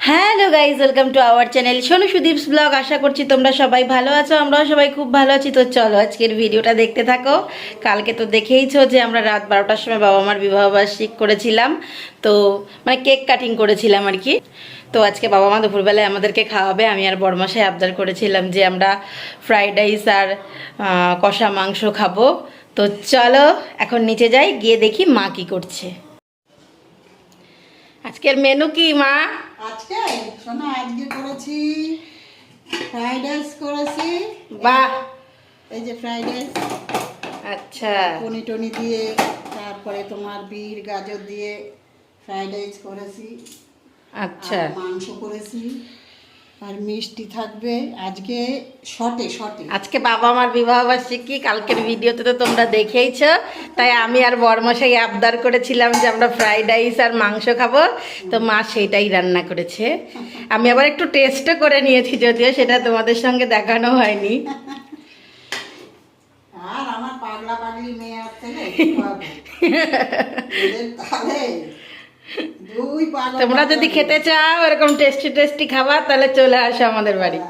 Hello guys welcome to our channel Sonu Sudip's vlog আশা করছি তোমরা সবাই ভালো আছো, আমরাও সবাই খুব ভালো আছি। তো চলো আজকের ভিডিওটা দেখতে থাকো। কালকে তো দেখেইছো যে আমরা রাত বারোটার সময় বাবা মার বিবাহবার্ষিক করেছিলাম। তো মানে কেক কাটিং করেছিলাম আর কি। তো আজকে বাবা মা দুপুরবেলায় আমাদেরকে খাওয়াবে। আমি আর বড়মাসায় আবদার করেছিলাম যে আমরা ফ্রাইড রাইস আর কষা মাংস খাব। তো চলো এখন নিচে যাই, গিয়ে দেখি মা কি করছে। আজকের মেনু কি মা? আজকে শোনো আজকে করেছি ফ্রাইড রাইস করেছি। বাহ। এই যে ফ্রাইড রাইস আচ্ছা। পনি টনি দিয়ে তারপরে তোমার বিট গাজর দিয়ে ফ্রাইড রাইস করেছি। আচ্ছা। মাংস করেছি। আর মিষ্টি থাকবে আজকে শটে শটে। আজকে বাবা আমার বিবাহ বার্ষিকী কালকের ভিডিওতে তো তোমরা দেখেইছো। তাই আমি আর বরমশাই আবদার করেছিলাম যে আমরা ফ্রাইড রাইস আর মাংস খাব। তো মা সেটাই রান্না করেছে। আমি আবার একটু টেস্টও করে নিয়েছি যদিও সেটা তোমাদের সঙ্গে দেখানো হয়নি। আর আমার পাগলা পাগলি মেয়ে আর তোমরা যদি খেতে চাও এরকম টেস্টি টেস্টি খাবার তাহলে চলে আসো আমাদের বাড়ি।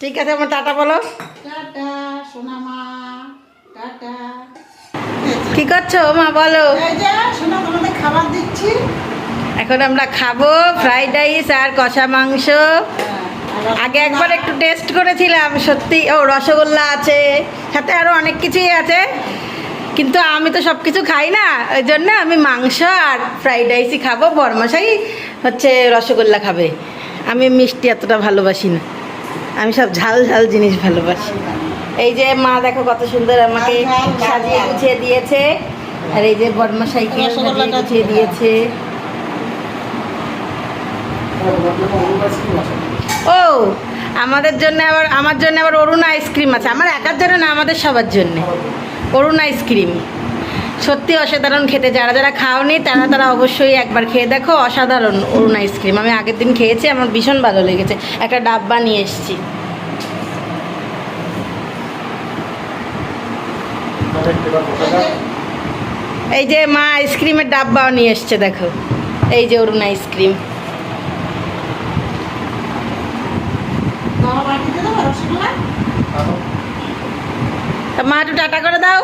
ঠিক আছে আমার টাটা বলো। কি করছ মা বলো। খাবার দিচ্ছি। এখন আমরা খাব ফ্রাইড রাইস আর কষা মাংস। আগে একবার একটু টেস্ট করেছিলাম সত্যি। ও রসগোল্লা আছে সাথে আরও অনেক কিছুই আছে। কিন্তু আমি তো সব কিছু খাই না ওই জন্য আমি মাংস আর ফ্রাইড রাইসই খাব বরমশাই হচ্ছে রসগোল্লা খাবে। আমি মিষ্টি এতটা ভালোবাসি না আমি সব ঝাল ঝাল জিনিস ভালোবাসি। এই যে মা দেখো কত সুন্দর আমাকে সাজিয়ে গুছিয়ে দিয়েছে আর এই যে সাজিয়ে রসগোল্লাটা গুছিয়ে দিয়েছে। ও আমাদের জন্য আবার আমার জন্য আবার অরুণ আইসক্রিম আছে আমার একার জন্য না আমাদের সবার জন্য। Arun ice cream. সত্যি অসাধারণ খেতে যারা যারা খাওনি তারা তারা অবশ্যই একবার খেয়ে দেখো অসাধারণ অরুণ আইসক্রিম। আমি আগের দিন খেয়েছি আমার ভীষণ ভালো লেগেছে। একটা ডাব্বা নিয়ে এসেছি। এই যে মা আইসক্রিমের ডাব্বাও নিয়ে এসছে দেখো। এই যে অরুণ আইসক্রিম। দেবো রসগোল্লা মা একটু টাটা করে দাও।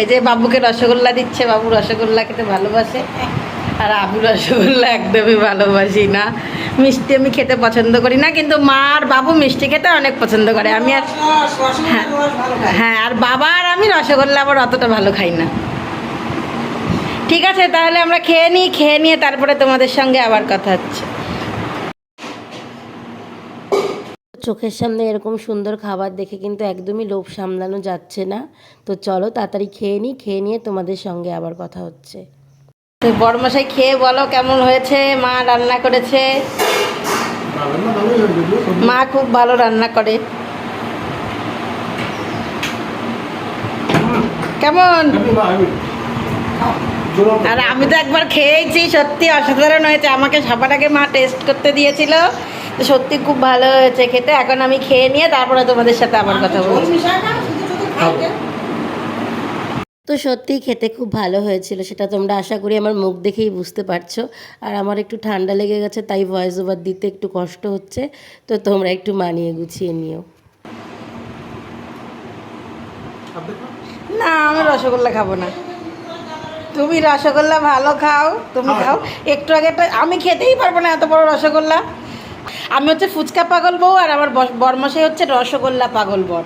এই যে বাবুকে রসগোল্লা দিচ্ছে বাবু রসগোল্লা খেতে ভালোবাসে। আর আবু রসগোল্লা একদমই ভালোবাসি না। মিষ্টি আমি খেতে পছন্দ করি না কিন্তু মা আর বাবু মিষ্টি খেতে অনেক পছন্দ করে। আমি আর খাই। হ্যাঁ আর বাবা আর আমি রসগোল্লা আবার অতটা ভালো খাই না। ঠিক আছে তাহলে আমরা খেয়ে নিই খেয়ে নিয়ে তারপরে তোমাদের সঙ্গে আবার কথা হচ্ছে। চোখের সামনে এরকম সুন্দর খাবার দেখে কিন্তু একদমই লোভ সামলানো যাচ্ছে না। তো চলো তাড়াতাড়ি খেয়ে নিই, খেয়ে নিয়ে তোমাদের সঙ্গে আবার কথা হচ্ছে। তো বড়মশাই খেয়ে বলো কেমন হয়েছে? মা রান্না করেছে? মা খুব ভালো রান্না করে। কেমন? আর আমি তো একবার খেয়েছি সত্যি অসাধারণ হয়েছে। আমাকে সবার আগে মা টেস্ট করতে দিয়েছিল। সত্যি খুব ভালো হয়েছে খেতে। এখন আমি খেয়ে নিয়ে তারপরে তোমাদের সাথে আবার কথা বলছি। তো সত্যিই খেতে খুব ভালো হয়েছিল সেটা তোমরা আশা করি আমার মুখ দেখেই বুঝতে পারছ। আর আমার একটু ঠান্ডা লেগে গেছে তাই ভয়েস ওভার দিতে একটু কষ্ট হচ্ছে। তো তোমরা একটু মানিয়ে গুছিয়ে নিও। না আমি রসগোল্লা খাব না। তুমি রসগোল্লা ভালো খাও তুমি খাও। একটু আগে আমি খেতেই পারব না এত বড় রসগোল্লা। আমি হচ্ছে ফুচকা পাগল বউ আর আমার বরমশাই হচ্ছে রসগোল্লা পাগল বর।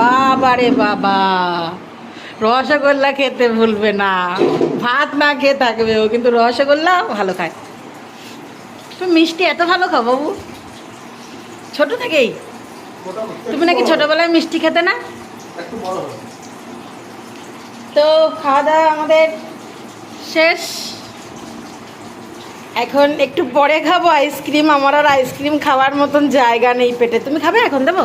বাবা রে বাবা। রসগোল্লা খেতে ভুলবে না। ভাত না খেয়ে থাকবে ও, কিন্তু রসগোল্লা ভালো খায়। তুমি মিষ্টি এত ভালো খাও বাবু। ছোট থেকেই? তুমি নাকি ছোটবেলায় মিষ্টি খেতে না? তো খাওয়া দাওয়া আমাদের শেষ। এখন একটু পরে খাব আইসক্রিম, আমার আর আইসক্রিম খাওয়ার মতন জায়গা নেই পেটে। তুমি খাবে এখন? দেবো?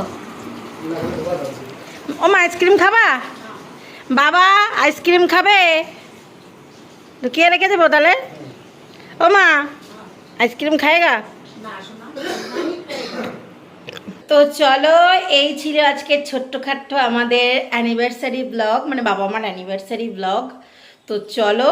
ও মা আইসক্রিম খাবা? বাবা, আইসক্রিম খাবে? কে রেখে দেবো তাহলে? ও মা আইসক্রিম খায়গা? তো চলো, এই ছিল আজকে ছোট্টখাট্ট আমাদের অ্যানিভার্সারি ব্লগ মানে বাবা মার অ্যানিভার্সারি ব্লগ তো চলো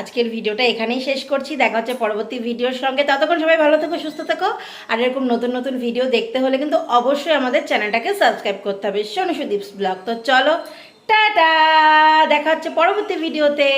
আজকের ভিডিওটা এখানেই শেষ করছি। দেখা হচ্ছে পরবর্তী ভিডিওর সঙ্গে। ততক্ষণ সবাই ভালো থেকো, সুস্থ থেকো। আর এরকম নতুন নতুন ভিডিও দেখতে হলে কিন্তু অবশ্যই আমাদের চ্যানেলটাকে সাবস্ক্রাইব করতে হবে। সোনু সুদীপস ব্লগ। তো চলো, টাটা! দেখা হচ্ছে পরবর্তী ভিডিওতে।